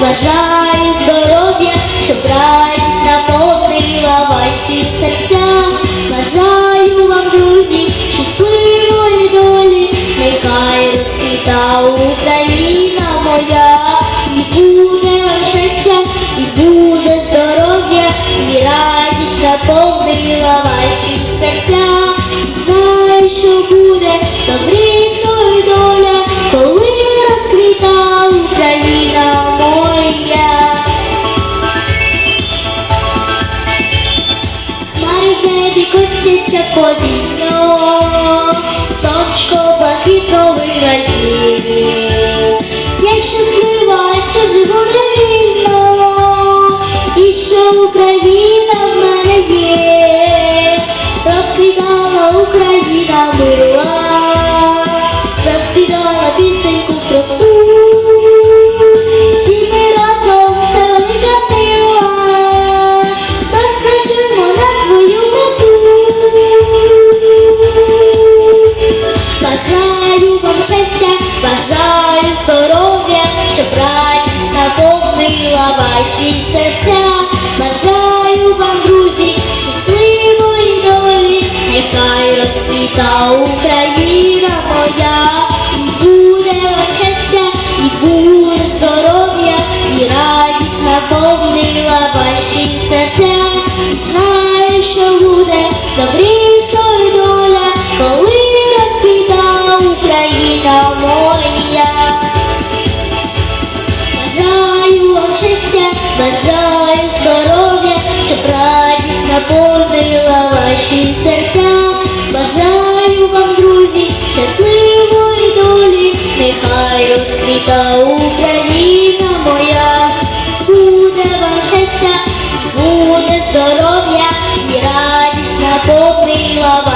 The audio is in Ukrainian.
Бажаю здоров'я, щоб радість наповнила ваші серця. Бажаю вам, друзі, щасливої долі, нехай розквіта Україна моя, і буде вам щастя, і буде здоров'я, і радість наповнила ваші серця. Котиться подібно, сонечко блакитно виграє. Я щаслива, що живу вільно, і що Україна розквіта Україна моя, і буде вам щастя, і буде здоров'я, і радість наповнила ваші серця. Знаю, що буде добрішою доля, коли розквіта Україна моя. Бажаю вам щастя, бажаю здоров'я, щоб радість наповнила ваші серця. Розквіта Україна моя. Буде вам щастя, буде здоров'я і радість наповнила ваші